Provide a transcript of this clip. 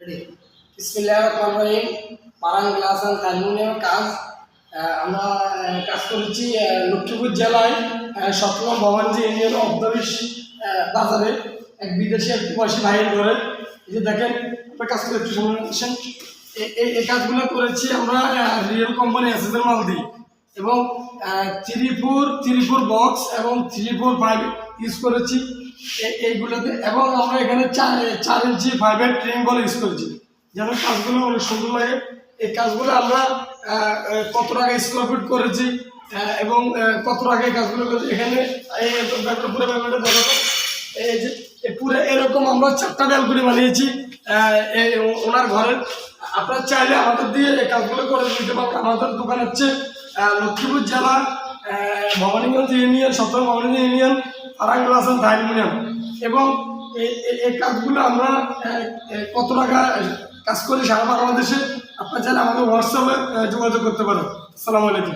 বিসমিল্লাহ রহমান রহিম পারাং গ্লাস অ্যান্ড কাজ আমরা কাজ করেছি লক্ষ্মীপুর জেলায় সপ্তম ভবানজি ইউনিয়ন অবদবিশ বাজারে এক বিদেশি এক প্রবাসী যে দেখেন কাজ করে একটু সময় এই- কাজগুলো করেছি আমরা রিয়েল কোম্পানি এসএসের মাল দিই এবং থ্রি ফোর বক্স এবং থ্রি ফোর ফাইভ ইউজ করেছি। এইগুলোতে এবং আমরা এখানে চার চার ইঞ্চি ফাইভের ট্রেন বল ইউজ করেছি। যেন কাজগুলো অনেক সুন্দর লাগে। এই কাজগুলো আমরা কত টাকা স্কোয়ার ফিট করেছি এবং কত টাকা এই কাজগুলো করেছি। এখানে পুরো ব্যাপারটা দেখাবো। এই যে পুরো এরকম আমরা চারটা ব্যালকনি বানিয়েছি ওনার ঘরের আপনারা চাইলে আমাদের দিয়ে এই কাজগুলো করে দিতে পারবেন আমাদের দোকান হচ্ছে লক্ষ্মীপুর জেলা ভবানীগঞ্জ ইউনিয়ন, সপ্তম ভবানীগঞ্জ ইউনিয়ন আরাঙ্গল হাসান ইউনিয়ন এবং এই- কাজগুলো আমরা কত টাকা কাজ করি সারা বাংলাদেশে আপনার চাইলে আমাদের হোয়াটসঅ্যাপে যোগাযোগ করতে পারেন। আসসালামু আলাইকুম।